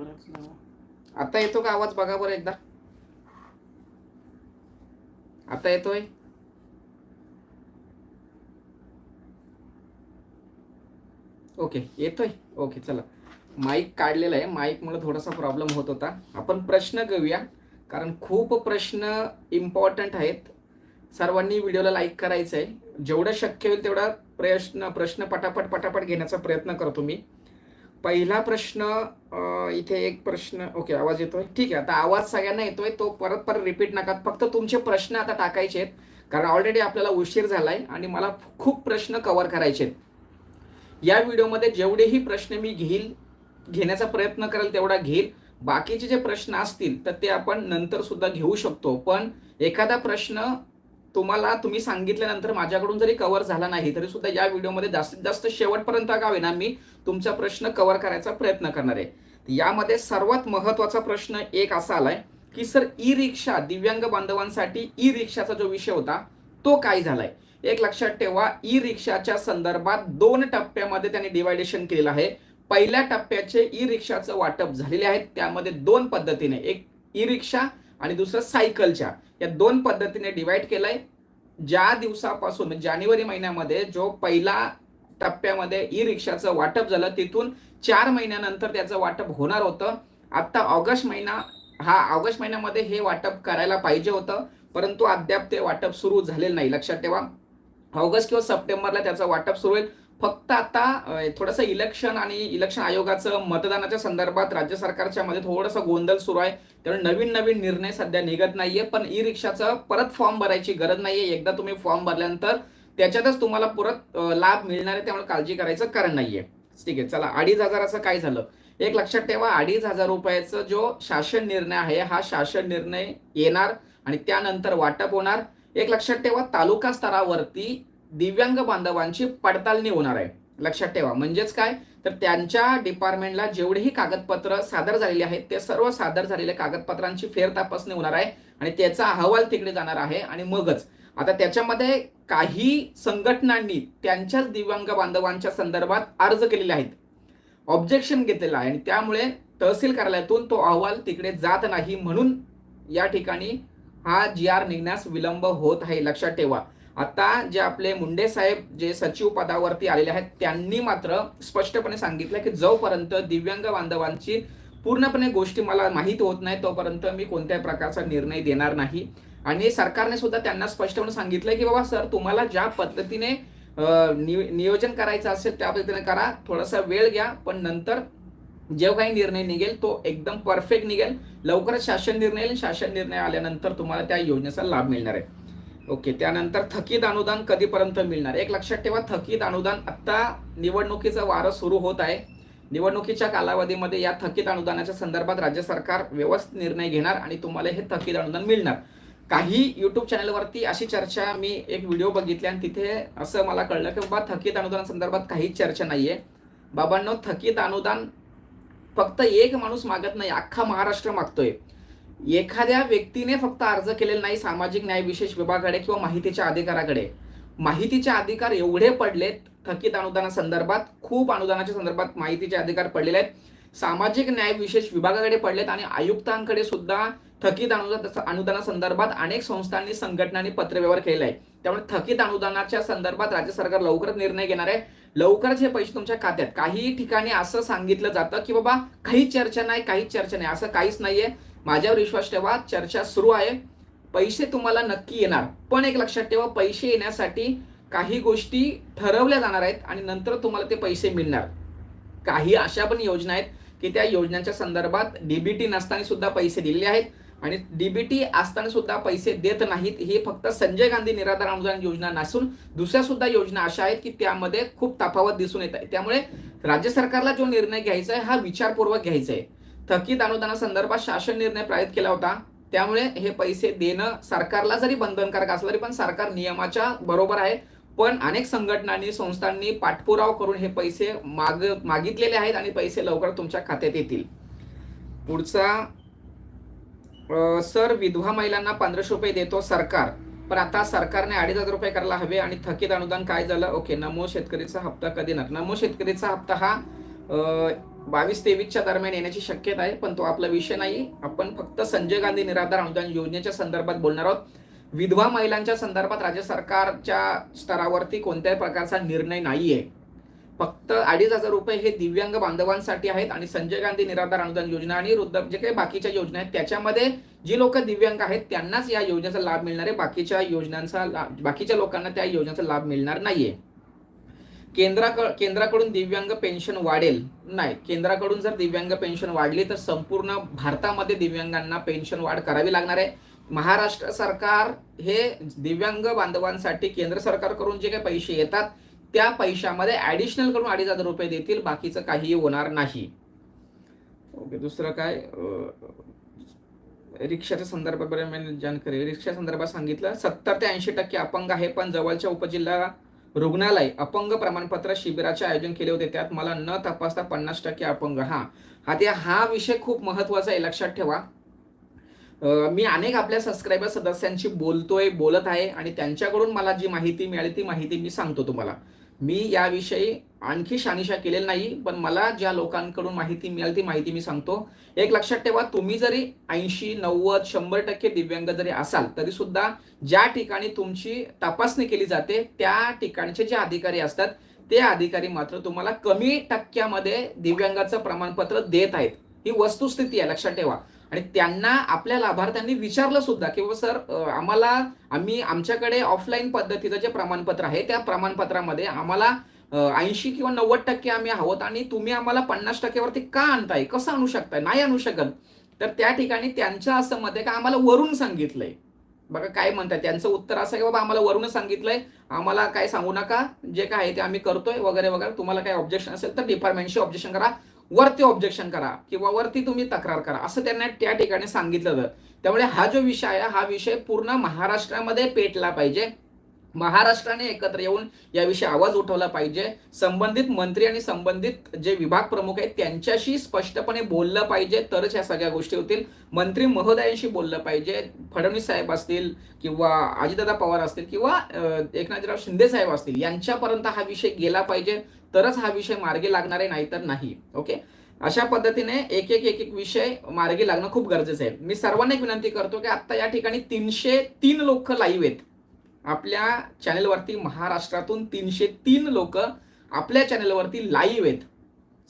परत लावा. आता येतो का आवाज बघा बरं एकदा? आता येतोय? ओके येतोय? ओके चला. माईक काढलेला आहे. माईकमुळे थोडासा प्रॉब्लेम होत होता. आपण प्रश्न घेऊया. कारण खूप प्रश्न इम्पॉर्टंट आहेत. सर्वांनी व्हिडिओला लाईक करायचं आहे जेवढं शक्य होईल तेवढा प्रश्न प्रश्न पटापट पटापट घेण्याचा प्रयत्न करतो मी. पहिला प्रश्न इथे एक प्रश्न ओके आवाज येतोय? ठीक आहे आता आवाज सगळ्यांना येतोय तो परत परत रिपीट नका. फक्त तुमचे प्रश्न आता टाकायचे आहेत. कारण ऑलरेडी आपल्याला उशीर झालाय आणि मला खूप प्रश्न कव्हर करायचे आहेत. या व्हिडिओमध्ये जेवढेही प्रश्न मी घेईल घेण्याचा प्रयत्न करेल तेवढा घेईल. बाकीचे जे प्रश्न असतील तर ते आपण नंतर सुद्धा घेऊ शकतो. पण एखादा प्रश्न तुम्हाला तुम्ही सांगितल्यानंतर माझ्याकडून जरी कव्हर झाला नाही तरी सुद्धा या व्हिडिओमध्ये जास्तीत जास्त शेवटपर्यंत का ना मी तुमचा प्रश्न कव्हर करायचा प्रयत्न करणार आहे. यामध्ये सर्वात महत्त्वाचा प्रश्न एक असा आलाय की सर ई रिक्षा दिव्यांग बांधवांसाठी ई रिक्षाचा जो विषय होता तो काय झालाय? एक लक्षात ठेवा ई रिक्षाच्या संदर्भात दोन टप्प्यामध्ये त्यांनी डिवायडेशन केलेलं आहे. पहिल्या टप्प्याचे ई रिक्षाचं वाटप झालेले आहेत त्यामध्ये दोन पद्धतीने. एक ई रिक्षा आणि दुसरं सायकलच्या. या दोन पद्धतीने डिवाइड केलंय. ज्या दिवसापासून जानेवारी महिन्यामध्ये जो पहिला टप्प्यामध्ये ई रिक्षाचं वाटप झालं तिथून चार महिन्यानंतर त्याचं वाटप होणार होतं. आत्ता ऑगस्ट महिना हा ऑगस्ट महिन्यामध्ये हे वाटप करायला पाहिजे होतं परंतु अद्याप ते वाटप सुरू झालेलं नाही. लक्षात ठेवा. ऑगस्ट किंवा सप्टेंबरला त्याचं वाटप सुरू होईल. फक्त आता थोडंसं इलेक्शन आणि इलेक्शन आयोगाचं मतदानाच्या संदर्भात राज्य सरकारच्या मध्ये थोडासा गोंधळ सुरू आहे. त्यामुळे नवीन नवीन निर्णय सध्या निघत नाहीये. पण ई रिक्षाचं परत फॉर्म भरायची गरज नाहीये. एकदा तुम्ही फॉर्म भरल्यानंतर त्याच्यातच तुम्हाला परत लाभ मिळणार आहे. त्यामुळे काळजी करायचं कारण नाहीये. ठीक आहे चला. अडीच हजाराचं काय झालं? एक लक्षात ठेवा अडीच हजार रुपयाचा जो शासन निर्णय आहे हा शासन निर्णय येणार आणि त्यानंतर वाटप होणार. एक लक्षात ठेवा तालुका स्तरावरती दिव्यांग बांधवांची पडताळणी होणार आहे. लक्षात ठेवा. म्हणजेच काय? तर त्यांच्या डिपार्टमेंटला जेवढेही कागदपत्र सादर झालेले आहेत ते सर्व सादर झालेल्या कागदपत्रांची फेर तपासणी होणार आहे आणि त्याचा अहवाल तिकडे जाणार आहे आणि मगच. आता त्याच्यामध्ये काही संघटनांनी त्यांच्याच दिव्यांग बांधवांच्या संदर्भात अर्ज केलेले आहेत. ऑब्जेक्शन घेतलेलं आहे आणि त्यामुळे तहसील कार्यालयातून तो अहवाल तिकडे जात नाही म्हणून या ठिकाणी हा जी आर निघण्यास विलंब होत आहे. लक्षात ठेवा. आता जे आपले मुंडे साहेब जे सचिव पदावरती आलेले आहेत त्यांनी मात्र स्पष्टपणे सांगितलं की जोपर्यंत दिव्यांग बांधवांची पूर्णपणे गोष्टी मला माहीत होत नाही तोपर्यंत मी कोणत्याही प्रकारचा निर्णय देणार नाही. आणि सरकारने सुद्धा त्यांना स्पष्टपणे सांगितलं की बाबा सर तुम्हाला ज्या पद्धतीने नियोजन करायचं असेल त्या पद्धतीने करा. थोडासा वेळ घ्या पण नंतर जो काही निर्णय निघेल तो एकदम परफेक्ट निघेल. लवकरच शासन निर्णय येईल. शासन निर्णय आल्यानंतर तुम्हाला त्या योजनेचा लाभ मिळणार आहे. ओके त्यानंतर थकीत अनुदान कधीपर्यंत मिळणार? एक लक्षात ठेवा थकीत अनुदान आत्ता निवडणुकीचं वारं सुरू होत आहे. निवडणुकीच्या कालावधीमध्ये या थकीत अनुदानाच्या संदर्भात राज्य सरकार व्यवस्थित निर्णय घेणार आणि तुम्हाला हे थकीत अनुदान मिळणार. काही यूट्यूब चॅनलवरती अशी चर्चा मी एक व्हिडिओ बघितली आणि तिथे असं मला कळलं की बाबा थकीत अनुदानासंदर्भात काहीच चर्चा नाही आहे बाबांनो थकीत अनुदान फक्त एक माणूस मागत नाही अख्खा महाराष्ट्र मागतोय. एखाद्या व्यक्तीने फक्त अर्ज केलेला नाही सामाजिक न्याय विशेष विभागाकडे किंवा माहितीच्या अधिकाराकडे. माहितीचे अधिकार एवढे पडलेत थकीत अनुदानासंदर्भात खूप अनुदानाच्या संदर्भात माहितीचे अधिकार पडलेले आहेत. सामाजिक न्याय विशेष विभागाकडे पडलेत आणि आयुक्तांकडे सुद्धा थकीत अनुदान अनुदानासंदर्भात अनेक संस्थांनी संघटनांनी पत्रव्यवहार केलेला आहे. त्यामुळे थकीत अनुदानाच्या संदर्भात राज्य सरकार लवकरच निर्णय घेणार आहे. लवकरच हे पैसे तुमच्या खात्यात. काही ठिकाणी असं सांगितलं जातं की बाबा काही चर्चा नाही काहीच चर्चा नाही. असं काहीच नाहीये. माझ्यावर विश्वास ठेवा चर्चा सुरू आहे. पैसे तुम्हाला नक्की येणार. पण एक लक्षात ठेवा पैसे येण्यासाठी काही गोष्टी ठरवल्या जाणार आहेत आणि नंतर तुम्हाला ते पैसे मिळणार. काही अशा पण योजना आहेत की त्या योजनांच्या संदर्भात डीबीटी नसताना सुद्धा पैसे दिलेले आहेत आणि डीबीटी असताना सुद्धा पैसे देत नाहीत. हे फक्त संजय गांधी निराधार अनुदान योजना नसून दुसऱ्या सुद्धा योजना अशा आहेत की त्यामध्ये खूप तफावत दिसून येत आहे. त्यामुळे राज्य सरकारला जो निर्णय घ्यायचा आहे हा विचारपूर्वक घ्यायचा आहे. थकीत अनुदानासंदर्भात शासन निर्णय पारित केला होता. त्यामुळे हे पैसे देणं सरकारला जरी बंधनकारक असलं तरी पण सरकार नियमाच्या बरोबर आहे. पण अनेक संघटनांनी संस्थांनी पाठपुरावा करून हे पैसे माग मागितलेले आहेत आणि पैसे लवकर तुमच्या खात्यात येतील. पुढचा सर विधवा महिलांना पंधराशे रुपये देतो सरकार. पण आता सरकारने अडीच हजार रुपये करायला हवे आणि थकीत अनुदान काय झालं? ओके नमो शेतकरीचा हप्ता कधी नक नमो शेतकरीचा हप्ता हा बावीस तेवीसच्या दरम्यान येण्याची शक्यता आहे पण तो आपला विषय नाही. आपण फक्त संजय गांधी निराधार अनुदान योजनेच्या संदर्भात बोलणार आहोत. विधवा महिलांच्या संदर्भात राज्य सरकारच्या स्तरावरती कोणत्याही प्रकारचा निर्णय नाहीये. फक्त अडीच हजार रुपये हे दिव्यांग बांधवांसाठी आहेत आणि संजय गांधी निराधार अनुदान योजना आणि वृद्ध जे काही बाकीच्या योजना आहेत त्याच्यामध्ये जी लोक दिव्यांग आहेत त्यांनाच या योजनेचा लाभ मिळणार आहे. बाकीच्या योजनांचा बाकीच्या लोकांना त्या योजनेचा लाभ मिळणार नाहीये. केंद्राक केंद्राकडून दिव्यांग पेन्शन वाढेल? नाही. केंद्राकडून जर दिव्यांग पेन्शन वाढली तर संपूर्ण भारतामध्ये दिव्यांगांना पेन्शन वाढ करावी लागणार आहे. महाराष्ट्र सरकार हे दिव्यांग बांधवांसाठी केंद्र सरकारकडून जे काही पैसे येतात त्या पैशामध्ये ऍडिशनल करून अडीच हजार रुपये देतील. बाकीचं काहीही होणार नाही. ओके दुसरं काय? रिक्षाच्या रिक्षाच्या संदर्भात जानकारी रिक्षा संदर्भात सांगितलं. सत्तर ते ऐंशी टक्के अपंग आहे पण जवळच्या उपजिल्हा रुग्णालय अपंग प्रमाणपत्र शिबिराचे आयोजन केले होते. त्यात मला न तपासता पन्नास टक्के अपंग. हा. आता ते हा विषय खूप महत्त्वाचा आहे लक्षात ठेवा. मी अनेक आपल्या सबस्क्रायबर सदस्यांशी बोलतोय बोलत आहे आणि त्यांच्याकडून मला जी माहिती मिळाली ती माहिती मी सांगतो तुम्हाला. मी याविषयी आणखी शानिशा केलेली नाही पण मला ज्या लोकांकडून माहिती मिळाली ती माहिती मी सांगतो. एक लक्षात ठेवा तुम्ही जरी ऐंशी नव्वद शंभर टक्के दिव्यांग जरी असाल तरी सुद्धा ज्या ठिकाणी तुमची तपासणी केली जाते त्या ठिकाणचे जे अधिकारी असतात ते अधिकारी मात्र तुम्हाला कमी टक्क्यामध्ये दिव्यांगाचं प्रमाणपत्र देत आहेत. ही वस्तुस्थिती आहे लक्षात ठेवा. आणि त्यांना आपल्या लाभार्थ्यांनी विचारलं सुद्धा की सर आम्हाला आम्ही आमच्याकडे ऑफलाईन पद्धतीचं जे प्रमाणपत्र आहे त्या प्रमाणपत्रामध्ये आम्हाला ऐंशी किंवा नव्वद टक्के आम्ही आहोत आणि तुम्ही आम्हाला पन्नास टक्क्यावरती का आणताय? कसं आणू शकताय? नाही आणू शकत. तर त्या ठिकाणी त्यांच्या असं मत आहे का आम्हाला वरून सांगितलंय. बघा काय म्हणतात त्यांचं उत्तर असं की बाबा आम्हाला वरून सांगितलंय. आम्हाला काय सांगू नका. जे काय आहे ते आम्ही करतोय वगैरे वगैरे. तुम्हाला काय ऑब्जेक्शन असेल तर डिपार्टमेंटशी ऑब्जेक्शन करा. वरती ऑब्जेक्शन करा किंवा वरती तुम्ही तक्रार करा. असं त्यांना त्या ठिकाणी सांगितलं जातं त्यामुळे हा जो विषय आहे हा विषय पूर्ण महाराष्ट्रामध्ये पेटला पाहिजे. महाराष्ट्राने एकत्र येऊन याविषयी आवाज उठवला पाहिजे. संबंधित मंत्री आणि संबंधित जे विभाग प्रमुख आहेत त्यांच्याशी स्पष्टपणे बोललं पाहिजे. तरच ह्या सगळ्या गोष्टी होतील. मंत्री महोदयांशी बोललं पाहिजे. फडणवीस साहेब असतील किंवा अजितदादा पवार असतील किंवा एकनाथराव शिंदे साहेब असतील यांच्यापर्यंत हा विषय गेला पाहिजे. तरच हा विषय मार्गी लागणार आहे नाहीतर नाही ओके? अशा पद्धतीने एक एक एक एक विषय मार्गी लागणं खूप गरजेचं आहे. मी सर्वांना एक विनंती करतो की आता या ठिकाणी तीनशे तीन लोक लाईव्ह आहेत. आपल्या चॅनेलवरती महाराष्ट्रातून तीनशे तीन लोक आपल्या चॅनेलवरती लाईव्ह आहेत.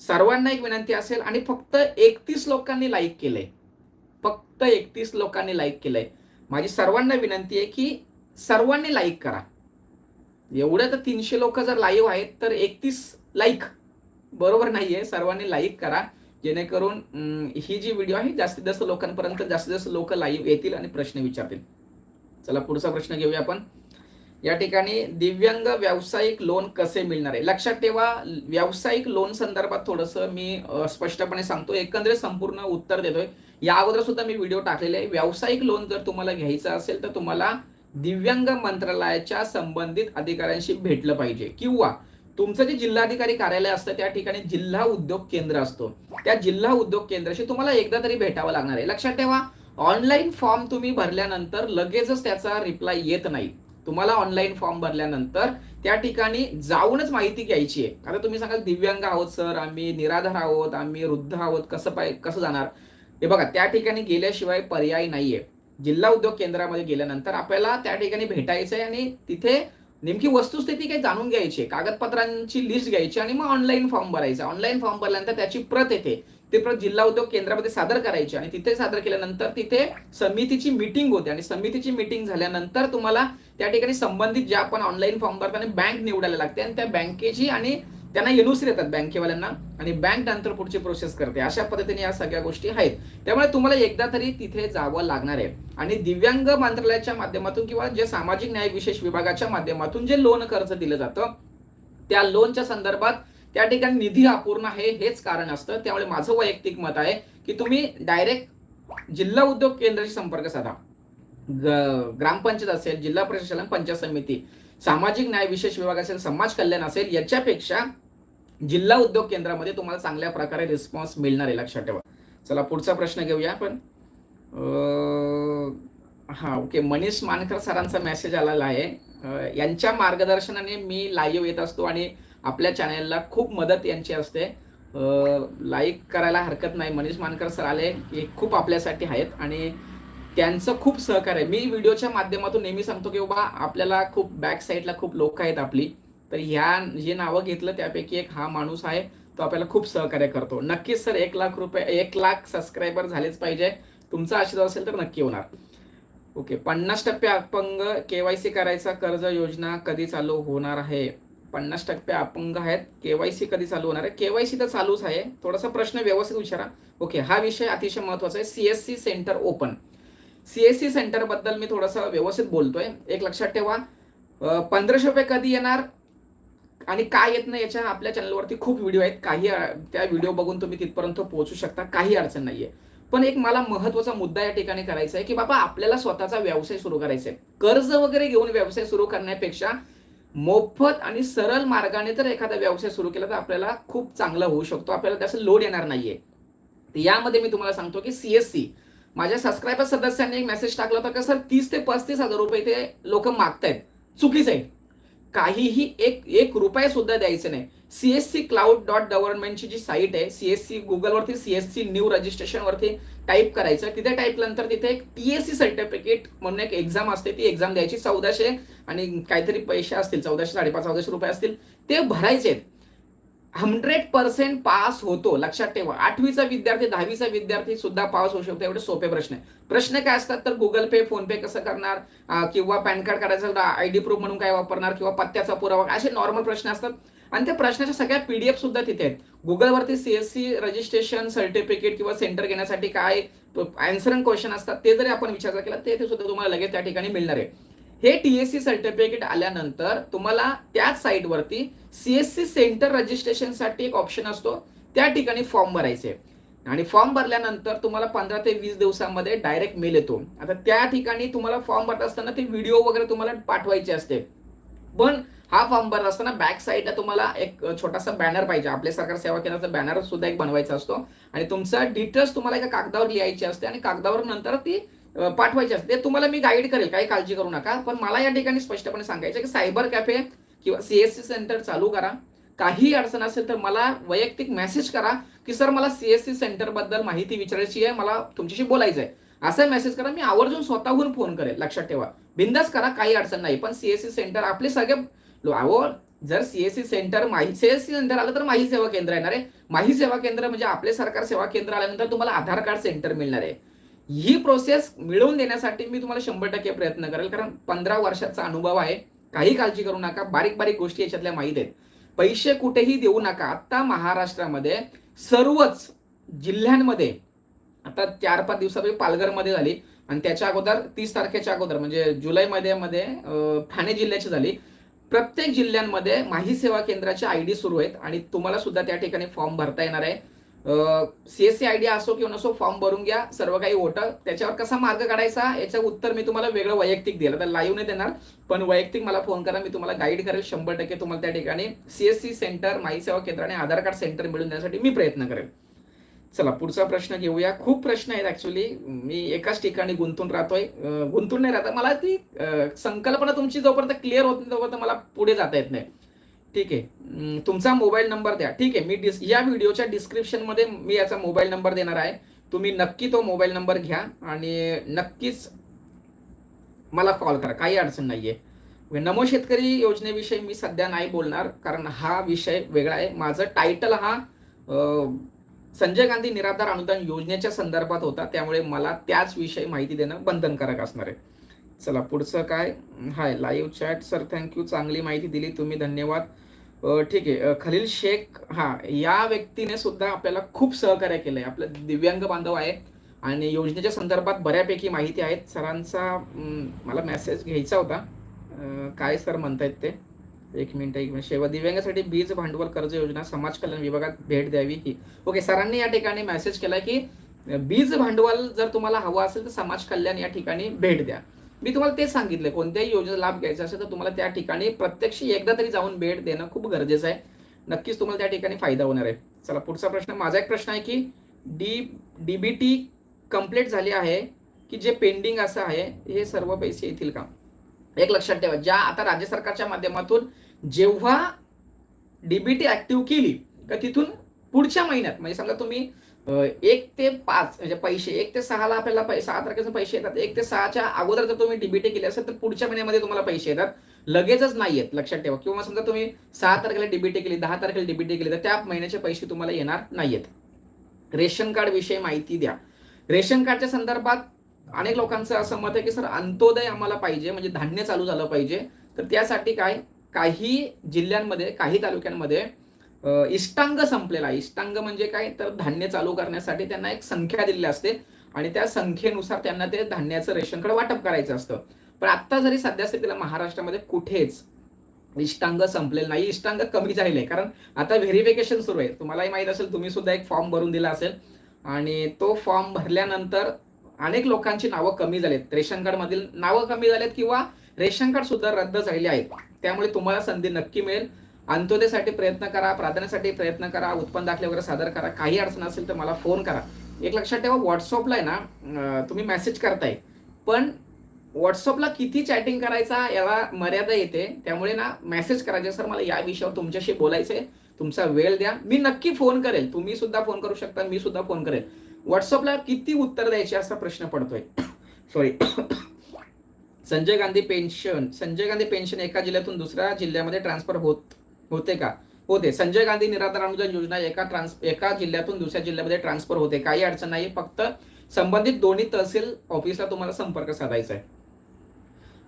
सर्वांना एक विनंती असेल आणि फक्त एकतीस लोकांनी लाईक केलंय. फक्त एकतीस लोकांनी लाईक केलंय. माझी सर्वांना विनंती आहे की सर्वांनी लाईक करा. एवढ्या तर तीनशे लोक जर लाईव्ह आहेत तर एकतीस लाईक बरोबर नाही आहे सर्वांनी लाईक करा. जेणेकरून ही जी व्हिडिओ आहे जास्तीत जास्त लोकांपर्यंत जास्तीत जास्त लोक लाईव्ह येतील आणि प्रश्न विचारतील. चला पुढचा प्रश्न घेऊया आपण. या ठिकाणी दिव्यांग व्यावसायिक लोन कसे मिळणार आहे? लक्षात ठेवा व्यावसायिक लोन संदर्भात थोडंसं मी स्पष्टपणे सांगतो एकंदरीत संपूर्ण उत्तर देतोय. या अगोदर सुद्धा मी व्हिडिओ टाकलेले आहे. व्यावसायिक लोन जर तुम्हाला घ्यायचं असेल तर तुम्हाला दिव्यांग मंत्रालयाच्या संबंधित अधिकाऱ्यांशी भेटलं पाहिजे. किंवा तुमचं जे जिल्हाधिकारी कार्यालय असतं त्या ठिकाणी जिल्हा उद्योग केंद्र असतो. त्या जिल्हा उद्योग केंद्राशी तुम्हाला एकदा तरी भेटावं लागणार आहे. लक्षात ठेवा ऑनलाईन फॉर्म तुम्ही भरल्यानंतर लगेचच त्याचा रिप्लाय येत नाही. तुम्हाला ऑनलाईन फॉर्म भरल्यानंतर त्या ठिकाणी जाऊनच माहिती घ्यायची आहे. आता तुम्ही सांगाल दिव्यांग आहोत सर आम्ही निराधार आहोत आम्ही वृद्ध आहोत कसं पाय कसं जाणार? हे बघा त्या ठिकाणी गेल्याशिवाय पर्याय नाहीये. जिल्हा उद्योग केंद्रामध्ये गेल्यानंतर आपल्याला त्या ठिकाणी भेटायचं आहे आणि तिथे नेमकी वस्तुस्थिती काही जाणून घ्यायची कागदपत्रांची लिस्ट घ्यायची आणि मग ऑनलाईन फॉर्म भरायचा. ऑनलाईन फॉर्म भरल्यानंतर त्याची प्रत येते. ते प्रत जिल्हा उद्योग केंद्रामध्ये सादर करायची आणि तिथे सादर केल्यानंतर तिथे समितीची मिटिंग होते आणि समितीची मिटिंग झाल्यानंतर तुम्हाला त्या ठिकाणी संबंधित ज्या आपण ऑनलाईन फॉर्म भरताना बँक निवडायला लागते आणि त्या बँकेची आणि त्यांना एनओसी देतात बँकेवाल्यांना आणि बँक नंतर पुढची प्रोसेस करते. अशा पद्धतीने या सगळ्या गोष्टी आहेत. त्यामुळे तुम्हाला एकदा तरी तिथे जावं लागणार आहे. आणि दिव्यांग मंत्रालयाच्या माध्यमातून किंवा जे सामाजिक न्याय विशेष विभागाच्या माध्यमातून जे लोन कर्ज दिलं जातं त्या लोनच्या संदर्भात त्या ठिकाणी निधी अपूर्ण आहे हेच कारण असतं. त्यामुळे माझं वैयक्तिक मत आहे की तुम्ही डायरेक्ट जिल्हा उद्योग केंद्राशी संपर्क साधा. ग्रामपंचायत असेल जिल्हा प्रशासन पंचायत समिती सामाजिक न्याय विशेष विभाग असेल समाज कल्याण असेल याच्यापेक्षा जिल्हा उद्योग केंद्रामध्ये तुम्हाला चांगल्या प्रकारे रिस्पॉन्स मिळणार आहे लक्षात ठेवा. चला पुढचा प्रश्न घेऊया आपण. हां हा ओके मनीष मानकर सरांचा मेसेज आलेला आहे. यांच्या मार्गदर्शनाने मी लाईव्ह येत असतो आणि आपल्या चॅनेलला खूप मदत यांची असते. लाईक करायला हरकत नाही. मनीष मानकर सर आले हे खूप आपल्यासाठी आहेत आणि त्यांचं खूप सहकार्य मी व्हिडिओच्या माध्यमातून नेहमी सांगतो की बाबा आपल्याला खूप बॅक साईडला खूप लोक आहेत आपली. तर ह्या जे नावं घेतलं त्यापैकी एक हा माणूस आहे तो आपल्याला खूप सहकार्य करतो. नक्कीच सर एक लाख रुपये एक लाख सबस्क्रायबर झालेच पाहिजे. तुमचा आशीर्वाद असेल तर नक्की होणार. ओके पन्नास टक्के अपंग केवायसी करायचा कर्ज योजना कधी चालू होणार आहे? पन्नास टक्के अपंग आहेत केवायसी कधी चालू होणार आहे? केवायसी तर चालूच आहे. थोडासा प्रश्न व्यवस्थित विचारा. ओके हा विषय अतिशय महत्त्वाचा आहे. CSC centre open. सीएससी सेंटरबद्दल मी थोडंसं व्यवस्थित बोलतोय. एक लक्षात ठेवा. पंधराशे रुपये कधी येणार आणि काय येत नाही याच्या आपल्या चॅनलवरती खूप व्हिडिओ आहेत. काही त्या व्हिडिओ बघून तुम्ही तिथपर्यंत पोहोचू शकता. काही अडचण नाहीये. पण एक मला महत्त्वाचा मुद्दा या ठिकाणी करायचा आहे की बाबा आपल्याला स्वतःचा व्यवसाय सुरू करायचा आहे. कर्ज वगैरे घेऊन व्यवसाय सुरू करण्यापेक्षा मोफत आणि सरळ मार्गाने जर एखादा व्यवसाय सुरू केला तर आपल्याला खूप चांगला होऊ शकतो. आपल्याला त्याचं लोड येणार नाहीये. यामध्ये मी तुम्हाला सांगतो की सीएससी माझ्या सबस्क्रायबर सदस्यांनी एक मेसेज टाकला होता का सर तीस ते पस्तीस हजार रुपये ते लोक मागतायत. चुकीचं आहे. काहीही एक एक रुपये सुद्धा द्यायचे नाही. सीएससी क्लाउड डॉट गव्हर्नमेंटची जी साईट आहे सीएससी गुगलवरती सीएससी न्यू रजिस्ट्रेशन वरती टाईप करायचं. तिथे टाईप केल्यानंतर तिथे एक टीएससी सर्टिफिकेट म्हणून एक एक्झाम असते. ती एक्झाम द्यायची चौदाशे आणि काहीतरी पैसे असतील चौदाशे साडेपाच चौदाशे रुपये असतील. ते भरायचे आहेत हंड्रेड पर्सेंट पास होतो लक्षात ठेवा. आठवीचा विद्यार्थी दहावीचा विद्यार्थी सुद्धा पास होऊ शकतो एवढे सोपे प्रश्न आहे प्रश्न काय असतात तर गुगल पे फोन पे कसं करणार? किंवा पॅन कार्ड काढायचं आय डी प्रूफ म्हणून काय वापरणार? किंवा पत्त्याचा पुरावा असे नॉर्मल प्रश्न असतात. आणि त्या प्रश्नाच्या सगळ्या पीडीएफ सुद्धा तिथे आहेत. गुगलवरती सीएससी रजिस्ट्रेशन सर्टिफिकेट किंवा सेंटर घेण्यासाठी काय अँसरिंग क्वेश्चन असतात ते जरी आपण विचार केला ते सुद्धा तुम्हाला लगेच त्या ठिकाणी मिळणार आहे. हे टीएससी सर्टिफिकेट आल्यानंतर तुम्हाला त्याच साईटवरती सीएससी सेंटर रजिस्ट्रेशनसाठी एक ऑप्शन असतो. त्या ठिकाणी फॉर्म भरायचे. आणि फॉर्म भरल्यानंतर तुम्हाला पंधरा ते वीस दिवसांमध्ये डायरेक्ट मेल येतो. आता त्या ठिकाणी तुम्हाला फॉर्म भरत असताना ते व्हिडिओ वगैरे तुम्हाला पाठवायचे असते. पण हा फॉर्म भरत असताना बॅक साईडला तुम्हाला एक छोटासा बॅनर पाहिजे. आपल्या सरकार सेवा केंद्राचा बॅनर सुद्धा एक बनवायचा असतो. आणि तुमचा डिटेल्स तुम्हाला एका कागदावर लिहायची असते आणि कागदावर नंतर ती पाठवायचे असते ते तुम्हाला मी गाईड करेल काही काळजी करू नका. पण मला या ठिकाणी स्पष्टपणे सांगायचं की सायबर कॅफे किंवा सीएससी सेंटर चालू करा. काही अडचण असेल तर मला वैयक्तिक मेसेज करा की सर मला सीएससी सेंटरबद्दल माहिती विचारायची आहे. मला तुमच्याशी बोलायचं आहे असा मेसेज करा. मी आवर्जून स्वतःहून फोन करेल. लक्षात ठेवा. बिंदास करा काही अडचण नाही. पण सीएससी सेंटर आपले सगळे अहो जर सीएससी सेंटर माही सीएससी सेंटर आलं तर माही सेवा केंद्र येणार आहे. माही सेवा केंद्र म्हणजे आपले सरकार सेवा केंद्र आल्यानंतर तुम्हाला आधार कार्ड सेंटर मिळणार आहे. ही प्रोसेस मिळवून देण्यासाठी मी तुम्हाला शंभर टक्के प्रयत्न करेल. कारण पंधरा वर्षाचा अनुभव आहे. काही काळजी करू नका. बारीक बारीक गोष्टी याच्यातल्या माहीत आहेत. पैसे कुठेही देऊ नका. आता महाराष्ट्रामध्ये सर्वच जिल्ह्यांमध्ये आता चार पाच दिवसापूर्वी पालघरमध्ये झाली आणि त्याच्या अगोदर तीस तारखेच्या अगोदर म्हणजे जुलै मध्ये ठाणे जिल्ह्याची झाली. प्रत्येक जिल्ह्यांमध्ये माही सेवा केंद्राचे आय डी सुरू आहेत आणि तुम्हाला सुद्धा त्या ठिकाणी फॉर्म भरता येणार आहे. सीएससी आय डी असो किंवा नसो फॉर्म भरून घ्या सर्व काही होतं त्याच्यावर कसा मार्ग काढायचा याचं उत्तर मी तुम्हाला वेगळं वैयक्तिक दिलं तर लाईव्ह नाही देणार पण वैयक्तिक मला फोन करा मी तुम्हाला गाईड करेल शंभर टक्के तुम्हाला त्या ठिकाणी. सीएससी सेंटर माही सेवा केंद्र आणि आधार कार्ड सेंटर मिळून देण्यासाठी मी प्रयत्न करेल. चला पुढचा प्रश्न घेऊया. खूप प्रश्न आहेत ऍक्च्युली मी एकाच ठिकाणी गुंतून राहतोय. गुंतून नाही राहत मला ती संकल्पना तुमची जोपर्यंत क्लिअर होत नाही तोपर्यंत मला पुढे जाता येत नाही. ठीक आहे. तुमचा मोबाईल नंबर द्या. ठीक आहे मी डिस या व्हिडिओच्या डिस्क्रिप्शनमध्ये मी याचा मोबाईल नंबर देणार आहे. तुम्ही नक्की तो मोबाईल नंबर घ्या आणि नक्कीच मला कॉल करा. काही अडचण नाहीये. म्हणजे नमो शेतकरी योजनेविषयी मी सध्या नाही बोलणार कारण हा विषय वेगळा आहे. माझं टायटल हा संजय गांधी निराधार अनुदान योजनेच्या संदर्भात होता. त्यामुळे मला त्याच विषयी माहिती देणं बंधनकारक असणार आहे. चला पुढचं काय? Hi live chat sir thank you चांगली माहिती दिली तुम्ही धन्यवाद. ठीक आहे खलील शेख हा या व्यक्तीने सुद्धा आपल्याला खूप सहकार्य केलंय. आपलं दिव्यांग बांधव आहे आणि योजनेच्या संदर्भात बऱ्यापैकी माहिती आहेत. सरांचा मला मेसेज घ्यायचा होता. काय सर म्हणतायत ते? एक मिनिट एक मिनिट. शेवट दिव्यांगासाठी बीज भांडवल कर्ज योजना समाज कल्याण विभागात भेट द्यावी ही. ओके सरांनी या ठिकाणी मेसेज केला की बीज भांडवल जर तुम्हाला हवं असेल तर समाज कल्याण या ठिकाणी भेट द्या. मी तुम्हाला तेच सांगितलं कोणत्याही योजनेचा लाभ घ्यायचा असेल तर तुम्हाला त्या ठिकाणी प्रत्यक्ष एकदा तरी जाऊन भेट देणं खूप गरजेचं आहे. नक्कीच तुम्हाला त्या ठिकाणी फायदा होणार आहे. चला पुढचा प्रश्न माझा एक प्रश्न आहे की डी डीबीटी कंप्लीट झाली आहे की जे पेंडिंग असं आहे हे सर्व पैसे येतील का? एक लक्षात ठेवा ज्या आता राज्य सरकारच्या माध्यमातून जेव्हा डीबीटी ऍक्टिव्ह केली का तिथून पुढच्या महिन्यात म्हणजे समजा तुम्ही एक ते पाच म्हणजे पैसे एक ते सहाला आपल्याला पै सहा तारखेचे पैसे येतात. एक ते सहाच्या अगोदर जर तुम्ही डीबीटी केली असेल तर पुढच्या महिन्यामध्ये तुम्हाला पैसे येतात. लगेचच नाही येत लक्षात ठेवा. किंवा समजा तुम्ही सहा तारखेला डीबीटी केली दहा तारखेला डीबीटी केली तर त्या महिन्याचे पैसे तुम्हाला येणार नाहीयेत रेशन कार्ड विषयी माहिती द्या. रेशन कार्डच्या संदर्भात अनेक लोकांचं असं मत आहे की सर अंत्योदय आम्हाला पाहिजे म्हणजे धान्य चालू झालं पाहिजे. तर त्यासाठी काय? काही जिल्ह्यांमध्ये काही तालुक्यांमध्ये इष्टांग संपलेला. इष्टांग म्हणजे काय? तर धान्य चालू करण्यासाठी त्यांना एक संख्या दिलेली असते आणि त्या संख्येनुसार त्यांना ते धान्याचं रेशन कार्ड वाटप करायचं असतं. पण आता जरी सध्या स्थितीला महाराष्ट्रामध्ये कुठेच इष्टांग संपलेलं नाही. इष्टांग कमी झालेले आहे. कारण आता व्हेरिफिकेशन सुरू आहे. तुम्हालाही माहीत असेल तुम्ही सुद्धा एक फॉर्म भरून दिला असेल. आणि तो फॉर्म भरल्यानंतर अनेक लोकांची नावं कमी झालीत. रेशन कार्ड मधील नावं कमी झालेत किंवा रेशन कार्ड सुद्धा रद्द झालेले आहेत. त्यामुळे तुम्हाला संधी नक्की मिळेल. अंत्योदयसाठी प्रयत्न करा प्राधान्यासाठी प्रयत्न करा उत्पन्न दाखले वगैरे सादर करा काही अडचण असेल तर मला फोन करा. एक लक्षात ठेवा व्हॉट्सअपला आहे ना तुम्ही मेसेज करताय. पण व्हॉट्सअपला किती चॅटिंग करायचा याला मर्यादा येते. त्यामुळे ना मेसेज करायचे. सर मला या विषयावर तुमच्याशी बोलायचंय. तुमचा वेळ द्या. मी नक्की फोन करेल. तुम्ही सुद्धा फोन करू शकता मी सुद्धा फोन करेल. व्हॉट्सअपला किती उत्तर द्यायचे असा प्रश्न पडतोय. Sorry Sanjay Gandhi pension Sanjay Gandhi pension एका जिल्ह्यातून दुसऱ्या जिल्ह्यामध्ये ट्रान्सफर होत होते का? होते. संजय गांधी निराधार अनुदान योजना एका ट्रान्स एका जिल्ह्यातून दुसऱ्या जिल्ह्यामध्ये ट्रान्सफर होते. काही अडचण नाही फक्त संबंधित दोन्ही तहसील ऑफिसला तुम्हाला संपर्क साधायचा आहे.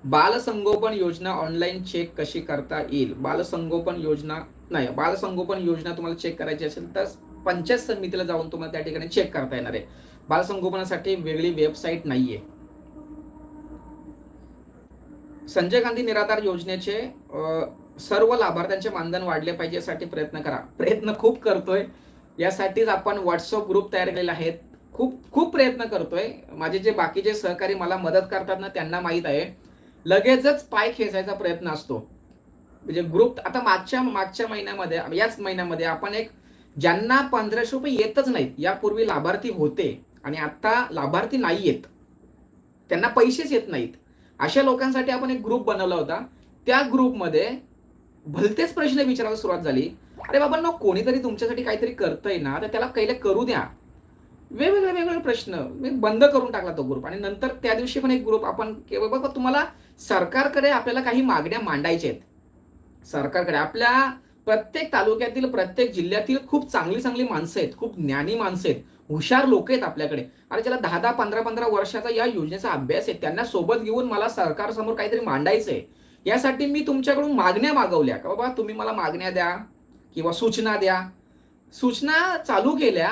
बालसंगोपन योजना ऑनलाईन चेक कशी करता येईल? बालसंगोपन योजना नाही बालसंगोपन योजना तुम्हाला चेक करायची असेल तर पंचायत समितीला जाऊन तुम्हाला त्या ठिकाणी चेक करता येणार आहे. बालसंगोपनासाठी वेगळी वेबसाईट नाहीये. संजय गांधी निराधार योजनेचे सर्व लाभार्थ्यांचे मानधन वाढले पाहिजे यासाठी प्रयत्न करा. प्रयत्न खूप करतोय. यासाठीच आपण व्हॉट्सअप ग्रुप तयार केलेले आहेत खूप खूप प्रयत्न करतोय. माझे जे बाकीचे सहकारी मला मदत करतात ना त्यांना माहीत आहे. लगेचच पाय खेचायचा प्रयत्न असतो. म्हणजे ग्रुप आता मागच्या मागच्या महिन्यामध्ये याच महिन्यामध्ये आपण एक ज्यांना पंधराशे रुपये येतच नाहीत यापूर्वी लाभार्थी होते आणि आता लाभार्थी नाही येत त्यांना पैसेच येत नाहीत. अशा लोकांसाठी आपण एक ग्रुप बनवला होता. त्या ग्रुपमध्ये भलतेच प्रश्न विचारायला सुरुवात झाली. अरे बाबा ना कोणीतरी तुमच्यासाठी काहीतरी करतंय ना तर त्याला कैले करू द्या. वेगवेगळे वेगवेगळे प्रश्न मी बंद करून टाकला तो ग्रुप आणि नंतर त्या दिवशी पण एक ग्रुप आपण बाबा तुम्हाला सरकारकडे आपल्याला काही मागण्या मांडायच्या आहेत. सरकारकडे आपल्या प्रत्येक तालुक्यातील प्रत्येक जिल्ह्यातील खूप चांगली चांगली माणसं आहेत. खूप ज्ञानी माणसं आहेत. हुशार लोक आहेत आपल्याकडे. अरे ज्याला दहा दहा पंधरा पंधरा वर्षाचा या योजनेचा अभ्यास आहे त्यांना सोबत घेऊन मला सरकारसमोर काहीतरी मांडायचं आहे यासाठी मी तुमच्याकडून मागण्या मागवल्या का बाबा तुम्ही मला मागण्या द्या किंवा सूचना द्या. सूचना चालू केल्या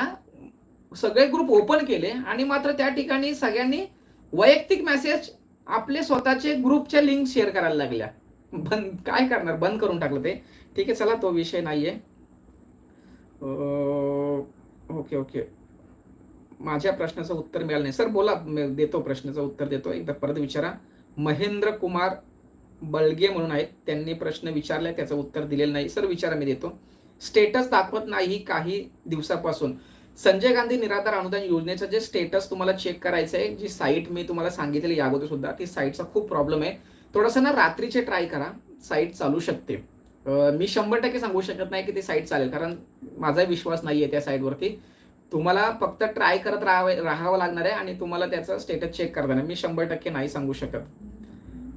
सगळे ग्रुप ओपन केले आणि मात्र त्या ठिकाणी सगळ्यांनी वैयक्तिक मेसेज आपले स्वतःचे ग्रुपच्या लिंक शेअर करायला लागल्या. बंद काय करणार? बंद करून टाकलं ते. ठीक आहे चला तो विषय नाही आहे ओके ओके माझ्या प्रश्नाचं उत्तर मिळालं नाही. सर बोला देतो प्रश्नाचं उत्तर देतो. एकदा परत विचारा. महेंद्र कुमार बळगे म्हणून आहेत. त्यांनी प्रश्न विचारले त्याचं उत्तर दिलेलं नाही. सर विचारा मी देतो. स्टेटस दाखवत नाही काही दिवसापासून. संजय गांधी निराधार अनुदान योजनेचं जे स्टेटस तुम्हाला चेक करायचं आहे जी साईट मी तुम्हाला सांगितलेली या अगोदर सुद्धा ती साईटचा खूप प्रॉब्लेम आहे. थोडंसं ना रात्रीचे ट्राय करा. साईट चालू शकते. मी शंभर टक्के सांगू शकत नाही की ती साईट चालेल कारण माझा विश्वास नाही आहे त्या साईटवरती तुम्हाला फक्त ट्राय करत राहावे राहावं लागणार आहे आणि तुम्हाला त्याचं स्टेटस चेक करताना. मी शंभर टक्के नाही सांगू शकत.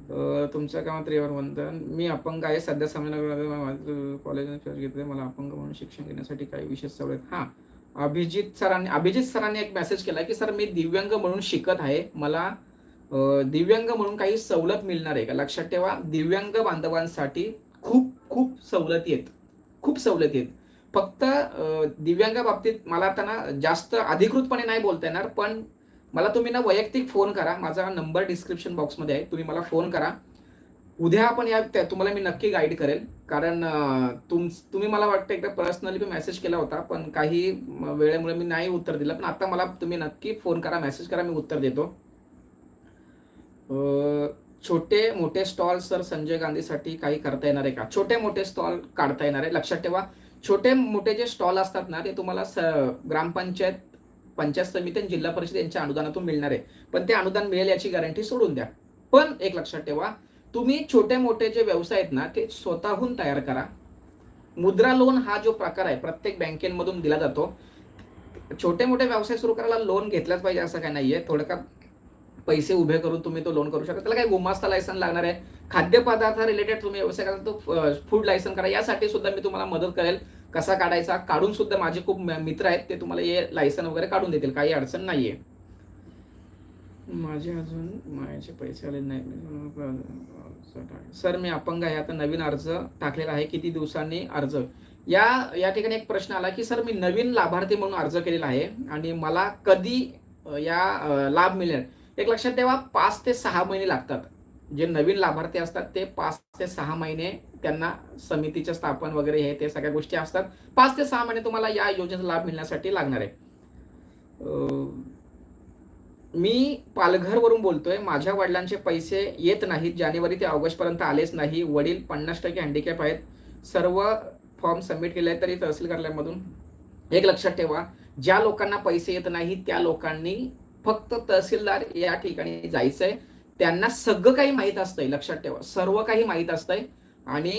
तुमचं काय मात्र रेवर वंदन मी अपंग आहे सध्या संभाजीनगर कॉलेज घेतले मला अपंग म्हणून शिक्षण घेण्यासाठी काही विशेष सवलत हां. अभिजित सरांनी अभिजित सरांनी एक मेसेज केला की सर मी दिव्यांग म्हणून शिकत आहे. मला दिव्यांग म्हणून काही सवलत मिळणार आहे का? लक्षात ठेवा दिव्यांग बांधवांसाठी खूप खूप सवलती आहेत. खूप सवलती आहेत. फक्त दिव्यांग बाबतीत मला आता ना जास्त अधिकृतपणे नाही बोलता येणार पण मला तुम्ही ना वैयक्तिक फोन करा. माझा नंबर डिस्क्रिप्शन बॉक्समध्ये आहे. तुम्ही मला फोन करा. उद्या आपण या त्या- तुम्हाला मी नक्की गाईड करेल. कारण तुम तुम्ही मला वाटतं एकदा पर्सनली मी मेसेज केला होता पण काही वेळेमुळे मी नाही उत्तर दिलं. पण आता मला तुम्ही नक्की फोन करा मेसेज करा मी उत्तर देतो. छोटे मोठे स्टॉल सर संजय गांधीसाठी काही करता येणार आहे का? छोटे मोठे स्टॉल काढता येणार आहे. लक्षात ठेवा. छोटे मोठे जे स्टॉल असतात ना ते तुम्हाला स ग्रामपंचायत पंचायत समिती आणि जिल्हा परिषद यांच्या अनुदानातून मिळणार आहे. पण ते अनुदान मिळेल याची गॅरंटी सोडून द्या. पण एक लक्षात ठेवा तुम्ही छोटे मोठे जे व्यवसाय आहेत ना ते स्वतःहून तयार करा. मुद्रा लोन हा जो प्रकार आहे प्रत्येक बँकेमधून दिला जातो. छोटे मोठे व्यवसाय सुरू करायला लोन घेतलाच पाहिजे असं काही नाहीये. थोडं पैसे उभे करून तुम्ही तो लोन करू शकता. त्याला काही गुमास्ता लायसन लागणार आहे. खाद्यपदार्थ रिलेटेड तुम्ही व्यवसाय करा तो फूड लायसन करा. यासाठी सुद्धा मी तुम्हाला मदत करेल. कसा काढायचा? काढून सुद्धा माझे खूप मित्र आहेत ते तुम्हाला हे लायसन वगैरे काढून देतील काही अडचण नाहीये. माझे अजून मायाचे पैसे आले नाही सर मी अपंग आहे आता नवीन अर्ज टाकलेला आहे किती दिवसांनी अर्ज? या या ठिकाणी एक प्रश्न आला की सर मी नवीन लाभार्थी म्हणून अर्ज केलेला आहे आणि मला कधी या लाभ मिळेल? एक लक्षात ठेवा पाच ते सहा महिने लागतात. जे नवीन लाभार्थी असतात ते पाच ते सहा महिने त्यांना समितीचे स्थापन वगैरे हे ते सगळ्या गोष्टी असतात. पाच ते सहा महिने तुम्हाला या योजनेचा लाभ मिळण्यासाठी लागणार आहे. मी पालघरवरून बोलतोय. माझ्या वडिलांचे पैसे येत नाहीत. जानेवारी ते ऑगस्टपर्यंत आलेच नाही. वडील पन्नास टक्के हँडिकॅप आहेत. सर्व फॉर्म सबमिट केले आहेत तरी तहसील कार्यालयामधून एक लक्षात ठेवा ज्या लोकांना पैसे येत नाही त्या लोकांनी फक्त तहसीलदार या ठिकाणी जायचंय. त्यांना सगळं काही माहीत असतंय लक्षात ठेवा. सर्व काही माहीत असतंय आणि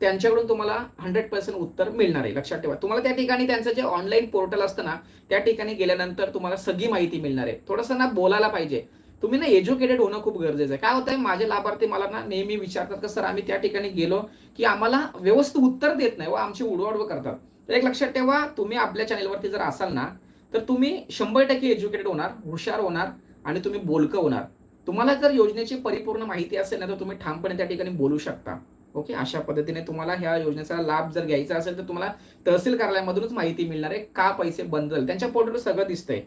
त्यांच्याकडून तुम्हाला हंड्रेड पर्सेंट उत्तर मिळणार आहे. लक्षात ठेवा. तुम्हाला त्या ठिकाणी त्यांचं जे ऑनलाईन पोर्टल असतं ना त्या ठिकाणी गेल्यानंतर तुम्हाला सगळी माहिती मिळणार आहे. थोडंसं ना बोलायला पाहिजे. तुम्ही ना एज्युकेटेड होणं खूप गरजेचं आहे. काय होतंय माझे लाभार्थी मला ना नेहमी विचारतात का सर आम्ही त्या ठिकाणी गेलो की आम्हाला व्यवस्थित उत्तर देत नाही व आमची उडवाडव करतात. तर एक लक्षात ठेवा तुम्ही आपल्या चॅनेलवरती जर असाल ना तर तुम्ही शंभर टक्के एज्युकेटेड होणार हुशार होणार. आणि तुम्ही बोलकं होणार. तुम्हाला जर योजनेची परिपूर्ण माहिती असेल ना तर तुम्ही ठामपणे त्या ठिकाणी बोलू शकता. ओके? अशा पद्धतीने तुम्हाला ह्या योजनेचा लाभ जर घ्यायचा असेल तर तुम्हाला तहसील कार्यालयामधूनच माहिती मिळणार आहे. का पैसे बंद झाले? त्यांच्या पोर्टलवर सगळं दिसतंय.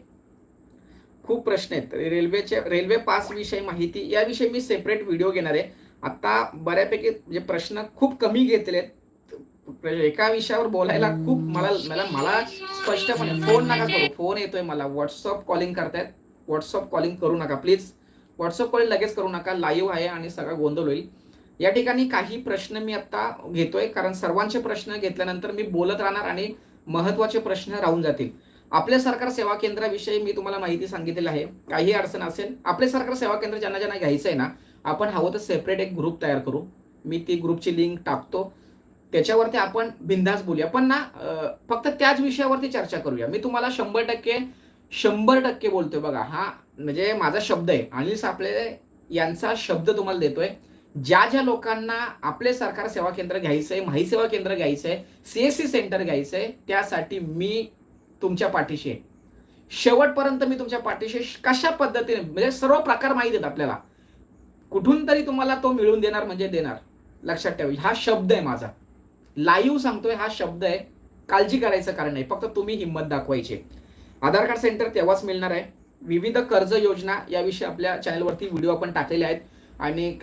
खूप प्रश्न आहेत. रेल्वेचे रेल्वे पास विषयी माहिती याविषयी मी सेपरेट व्हिडिओ घेणार आहे. आता बऱ्यापैकी म्हणजे प्रश्न खूप कमी घेतलेत एका विषयावर बोलायला खूप मला मला मला स्पष्टपणे फोन नका करू. फोन येतोय मला. व्हॉट्सअप कॉलिंग करतायत. व्हॉट्सअप कॉलिंग करू नका प्लीज व्हॉट्सअप कॉलिंग लगेच करू नका लाईव्ह आहे आणि सगळा गोंधळ होईल. या ठिकाणी काही प्रश्न मी आता घेतोय कारण सर्वांचे प्रश्न घेतल्यानंतर मी बोलत राहणार आणि महत्त्वाचे प्रश्न राहून जातील. आपल्या सरकार सेवा केंद्राविषयी मी तुम्हाला माहिती सांगितलेली आहे. काही अडचण असेल आपले सरकार सेवा केंद्र ज्यांना ज्यांना घ्यायचं आहे ना आपण हवं तर सेपरेट एक ग्रुप तयार करू. मी ती ग्रुपची लिंक टाकतो. त्याच्यावरती आपण बिंदास बोलूया. पण ना फक्त त्याच विषयावरती चर्चा करूया. मी तुम्हाला शंभर टक्के शंभर टक्के बोलतोय बघा हा म्हणजे माझा शब्द आहे. अनिल सापळे यांचा शब्द तुम्हाला देतोय. ज्या ज्या लोकांना आपले सरकार सेवा केंद्र घ्यायचंय माही सेवा केंद्र घ्यायचंय सीएससी सेंटर घ्यायचंय त्यासाठी मी तुमच्या पाठीशी आहे. शेवटपर्यंत मी तुमच्या पाठीशी कशा पद्धतीने? म्हणजे सर्व प्रकार माहिती आहेत आपल्याला. कुठून तरी तुम्हाला तो मिळवून देणार म्हणजे देणार. लक्षात ठेवा हा शब्द आहे माझा. लाईव्ह सांगतोय हा शब्द आहे. काळजी करायचं कारण नाही. फक्त तुम्ही हिंमत दाखवायची आधार कार्ड सेंटर तेव्हाच मिळणार आहे. विविध कर्ज योजना याविषयी आपल्या चॅनलवरती व्हिडिओ आपण टाकलेले आहेत. आणि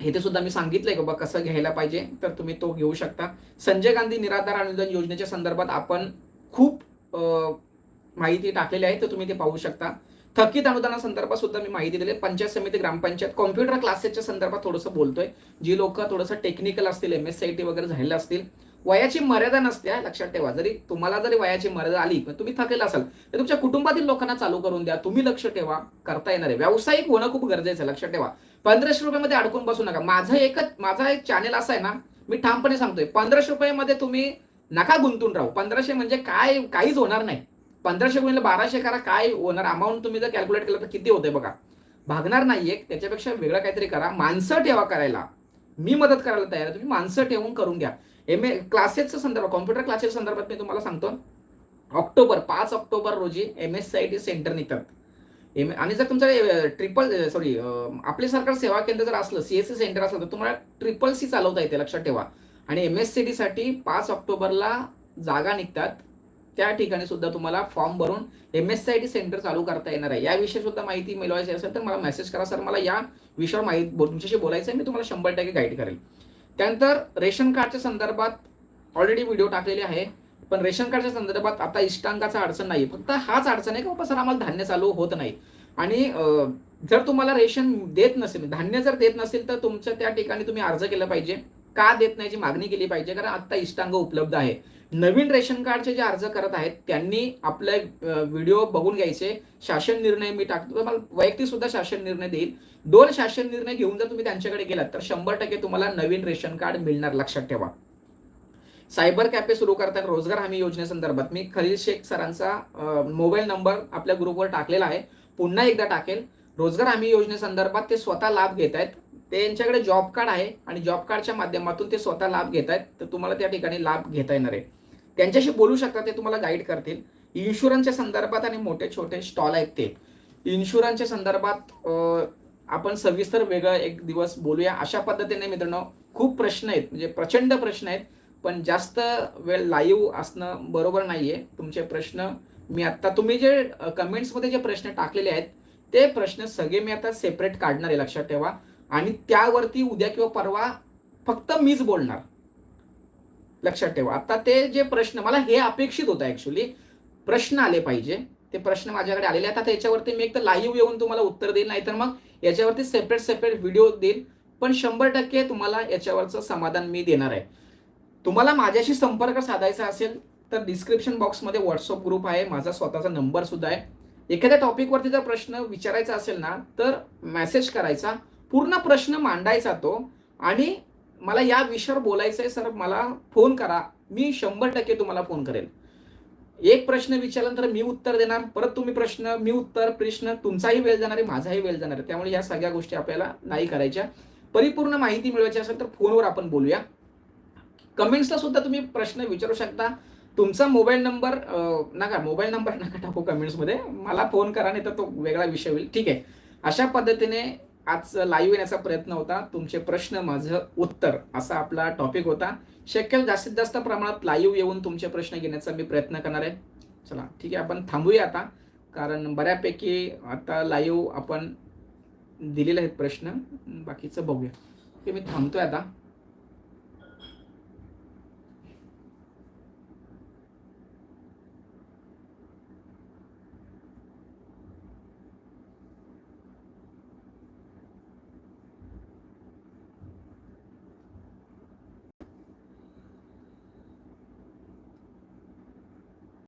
इथे सुद्धा मी सांगितलंय की बाबा कसं घ्यायला पाहिजे तर तुम्ही तो घेऊ शकता. संजय गांधी निराधार अनुदान योजनेच्या संदर्भात आपण खूप माहिती टाकलेली आहे तर तुम्ही ते पाहू शकता. थकीत अनुदानासंदर्भात सुद्धा मी माहिती दिली आहे. पंचायत समिती ग्रामपंचायत कॉम्प्युटर क्लासेसच्या संदर्भात थोडंसं बोलतोय. जी लोक थोडंसं टेक्निकल असतील M S C I T वगैरे झालेलं असतील वयाची मर्यादा नसते लक्षात ठेवा. जरी तुम्हाला जरी वयाची मर्यादा आली पण तुम्ही थकेल असाल तर तुमच्या कुटुंबातील लोकांना चालू करून द्या. तुम्ही लक्ष ठेवा करता येणार आहे. व्यावसायिक होणं खूप गरजेचं आहे लक्षात ठेवा. पंधराशे रुपयामध्ये अडकून बसू नका. माझं एकच माझा एक चॅनेल असा आहे ना मी ठामपणे सांगतोय. पंधराशे रुपयामध्ये तुम्ही नका गुंतून राहू. पंधराशे म्हणजे काय काहीच होणार नाही. पंधराशे गुणिले बाराशे करा काय होणार? अमाऊंट तुम्ही जर कॅल्क्युलेट केलं तर किती होते बघा. भागणार नाहीये त्याच्यापेक्षा वेगळं काहीतरी करा. माणसं ठेवा करायला. मी मदत करायला तयार आहे. तुम्ही माणसं ठेवून करून घ्या. एम ए क्लासेसच्या संदर्भात कॉम्प्युटर क्लासेसच्या संदर्भात मी तुम्हाला सांगतो. ऑक्टोबर पाच ऑक्टोबर रोजी M S C I T centre निघतात. एम आणि जर तुमचं ट्रिपल सॉरी आपले सरकार सेवा केंद्र जर असलं सी एस सी सेंटर असलं तर तुम्हाला ट्रिपल सी चालवता येते लक्षात ठेवा. आणि एम एस सी डी साठी पाच ऑक्टोबरला जागा निघतात. त्या ठिकाणी सुद्धा तुम्हाला फॉर्म भरून M S C I T centre चालू करता येणार आहे. याविषयी सुद्धा माहिती मिळवायची असेल तर मला मेसेज करा. सर मला या विषयावर माहिती तुमच्याशी बोलायचं आहे मी तुम्हाला शंभर टक्के गाईड करेल. त्यानंतर रेशन कार्डच्या संदर्भात ऑलरेडी व्हिडिओ टाकलेले आहे. पण रेशन कार्डच्या संदर्भात आता इष्टांकाचा अडचण नाही. फक्त हाच अडचण आहे की बाबा सर आम्हाला धान्य चालू होत नाही. आणि जर तुम्हाला रेशन देत नसेल म्हणजे धान्य जर देत नसेल तर तुमच्या त्या ठिकाणी तुम्ही अर्ज केला पाहिजे. का देत नाही जी मागणी केली पाहिजे? कारण आता इष्टांग उपलब्ध आहे. नवीन रेशन कार्डचे जे अर्ज करत आहेत त्यांनी आपले व्हिडिओ बघून घ्यायचे. शासन निर्णय मी टाकतो. मला वैयक्तिक सुद्धा शासन निर्णय देईल. दोन शासन निर्णय घेऊन जर तुम्ही त्यांच्याकडे गेलात तर शंभर टक्के तुम्हाला नवीन रेशन कार्ड मिळणार. लक्षात ठेवा. सायबर कॅफे सुरू करताना रोजगार हमी योजनेसंदर्भात मी खलील शेख सरांचा मोबाईल नंबर आपल्या ग्रुपवर टाकलेला आहे. पुन्हा एकदा टाकेल. रोजगार हमी योजनेसंदर्भात ते स्वतः लाभ घेत आहेत. त्यांच्याकडे जॉब कार्ड आहे आणि जॉब कार्डच्या माध्यमातून ते स्वतः लाभ घेत आहेत. तर तुम्हाला त्या ठिकाणी लाभ घेता येणार आहे. त्यांच्याशी बोलू शकता ते तुम्हाला गाईड करतील. इन्शुरन्सच्या संदर्भात आणि मोठे छोटे स्टॉल आहेत ते. इन्शुरन्सच्या संदर्भात आपण सविस्तर वेगळं एक दिवस बोलूया. अशा पद्धतीने मित्रांनो खूप प्रश्न आहेत. म्हणजे प्रचंड प्रश्न आहेत. पण जास्त वेळ लाईव्ह असणं बरोबर नाहीये. तुमचे प्रश्न मी आता तुम्ही जे कमेंट्समध्ये जे प्रश्न टाकलेले आहेत ते प्रश्न सगळे मी आता सेपरेट काढणार आहे. लक्षात ठेवा. आणि त्यावरती उद्या किंवा परवा फक्त मीच बोलणार. लक्षात ठेवा. आता ते जे प्रश्न मला हे अपेक्षित होतं ऍक्च्युली प्रश्न आले पाहिजे. ते प्रश्न माझ्याकडे आलेले आहेत. आता याच्यावरती मी एक तर लाईव्ह येऊन तुम्हाला उत्तर देईल नाहीतर मग याच्यावरती सेपरेट सेपरेट व्हिडिओ देईल पण शंभर टक्के तुम्हाला याच्यावरचं समाधान मी देणार आहे. तुम्हाला माझ्याशी संपर्क साधायचा असेल तर डिस्क्रिप्शन बॉक्समध्ये व्हॉट्सअप ग्रुप आहे. माझा स्वतःचा नंबर सुद्धा आहे. एखाद्या टॉपिकवरती जर प्रश्न विचारायचा असेल ना तर मेसेज करायचा. पूर्ण प्रश्न मांडायचा तो. आणि मला या विषयावर बोलायचं आहे सर मला फोन करा. मी शंभर टक्के तुम्हाला फोन करेल. एक प्रश्न विचारल्यानंतर मी उत्तर देणार परत तुम्ही प्रश्न मी उत्तर प्रश्न तुमचाही वेळ जाणार आहे माझाही वेळ जाणार आहे. त्यामुळे या सगळ्या गोष्टी आपल्याला नाही करायच्या. परिपूर्ण माहिती मिळवायची असेल तर फोनवर आपण बोलूया. कमेंट्सला सुद्धा तुम्ही प्रश्न विचारू शकता. तुमचा मोबाईल नंबर नका मोबाईल नंबर नका टाकू कमेंट्समध्ये मला फोन करा नाही तर तो वेगळा विषय होईल. ठीक आहे. अशा पद्धतीने आज लाईव्ह येण्याचा प्रयत्न होता. तुमचे प्रश्न माझं उत्तर असा आपला टॉपिक होता. शक्य जास्तीत जास्त प्रमाणात लाईव्ह येऊन तुमचे प्रश्न घेण्याचा मी प्रयत्न करणार आहे. चला ठीक आहे आपण थांबूया आता. कारण बऱ्यापैकी आता लाईव्ह आपण दिलेले आहेत प्रश्न. बाकीचं बघूया. मी थांबतोय आता.